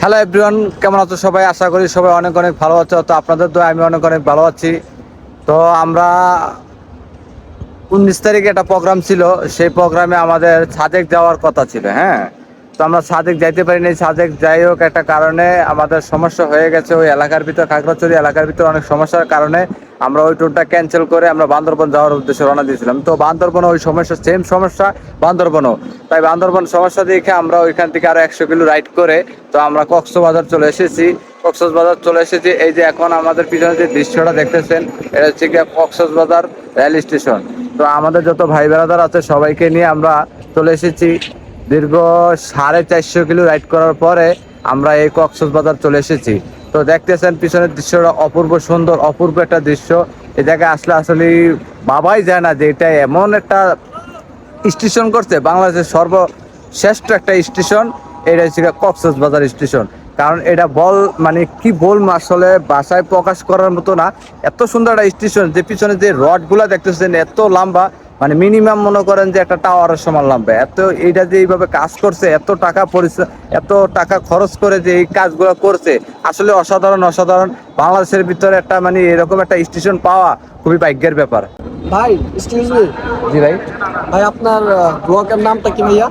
Hello everyone কেমন আছো সবাই? আশা করি সবাই অনেক অনেক ভালো আছো। তো আপনাদের তো আমি অনেক অনেক ভালো আছি। তো আমরা উনিশ তারিখে একটা প্রোগ্রাম ছিল। সেই প্রোগ্রামে আমাদের সাদেক যাওয়ার কথা ছিল হ্যাঁ? তো আমরা সাদেক যাইতে পারিনি। সাদেক যাই হোক একটা কারণে আমাদের সমস্যা হয়ে গেছে ওই এলাকার ভিতর, খাগড়াছড়ি এলাকার ভিতর অনেক সমস্যার কারণে। আমরা ওই ট্যুরটা ক্যান্সেল করে আমরা বান্দরবন যাওয়ার উদ্দেশ্যে রওনা দিয়েছিলাম। তো বান্দরবনে ওই সমস্যা সেম সমস্যা বান্দরবনও। তাই বান্দরবন সমস্যা দেখে আমরা ওইখান থেকে আরও একশো কিলো রাইড করে, তো আমরা কক্সবাজার চলে এসেছি। কক্সবাজার চলে এসেছি। এই যে এখন আমাদের পিছনে যে দৃশ্যটা দেখতেছেন, এটা হচ্ছে গিয়ে কক্সবাজার রেল স্টেশন। তো আমাদের যত ভাই বেড়াদার আছে, সবাইকে নিয়ে আমরা চলে এসেছি। দীর্ঘ সাড়ে চারশো কিলো রাইড করার পরে আমরা এই কক্সবাজার চলে এসেছি। তো দেখতেছেন পিছনের দৃশ্যটা অপূর্ব সুন্দর, অপূর্ব একটা দৃশ্য। এই জায়গায় আসলে আসলে বাবাই যায় না যে এটা এমন একটা স্টেশন করছে, বাংলাদেশের সর্বশ্রেষ্ঠ একটা স্টেশন। এটা হচ্ছে কক্সবাজার স্টেশন। কারণ এটা বল মানে কি বল আসলে বাসায় প্রকাশ করার মতো না। এত সুন্দর একটা স্টেশন, যে পিছনে যে রডগুলা দেখতেছেন, এত লম্বা। মানে মিনিমাম মনে করেন যে একটা টাওয়ারের সমান লম্বা এত এটা যে এইভাবে কাজ করছে এত টাকা এত টাকা খরচ করে যে এই কাজগুলো করছে আসলে অসাধারণ অসাধারণ। বাংলাদেশের ভিতরে একটা মানে এরকম একটা স্টেশন পাওয়া খুবই ভাগ্যের ব্যাপার। ভাই এক্সকিউজ মি জি ভাই। ভাই আপনার ব্লগের নামটা কি ভাইয়া?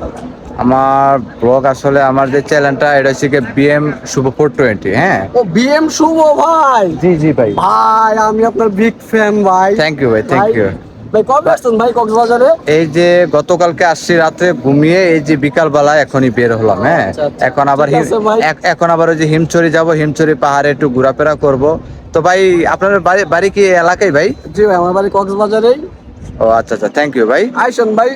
আমার ব্লগ আসলে আমার যে চ্যানেলটা এটা হচ্ছে কি বিএম শুভ ফোর টোয়েন্টি হ্যাঁ? ও বিএম শুভ ভাই? জি জি ভাই। ভাই আমি আপনার বিগ ফ্যান ভাই। থ্যাংক ইউ ভাই থ্যাংক ইউ ভাই কবে আসছেন ভাই কক্সবাজারে? এই যে গতকালকে আসছি রাতে ঘুমিয়ে এই যে বিকাল বেলা এখনই বের হলাম হ্যাঁ। আচ্ছা, আচ্ছা। এখন আবার এখন আবার ওই যে হিমচুরি যাব হিমচুরি পাহাড়ে একটু ঘোরাফেরা করব। তো ভাই আপনার বাড়ি বাড়ি কি এলাকায় ভাই? জি ভাই আমার বাড়ি কক্সবাজারেই। ও আচ্ছা আচ্ছা থ্যাংক ইউ ভাই। আইসেন ভাই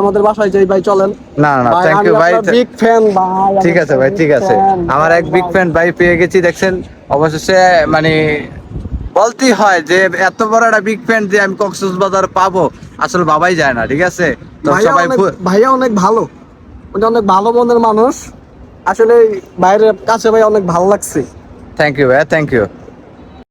আমাদের বাসায় যাই ভাই চলেন। না না থ্যাংক ইউ ভাই বিগ ফ্যান ভাই ঠিক আছে ভাই ঠিক আছে। আমার এক বিগ ফ্যান ভাই পেয়ে গেছি দেখছেন। অবশেষে মানে বলতেই হয় যে এত বড় একটা বিগ ফ্যান যে আমি কক্সবাজার পাবো আসলে বাবাই যায় না ঠিক আছে? তো ভাইয়া সবাই ভাইয়া অনেক ভালো। উনি অনেক ভালো মনের মানুষ। আসলে বাইরের কাছে ভাই অনেক ভালো লাগছে। থ্যাংক ইউ ভাইয়া থ্যাংক ইউ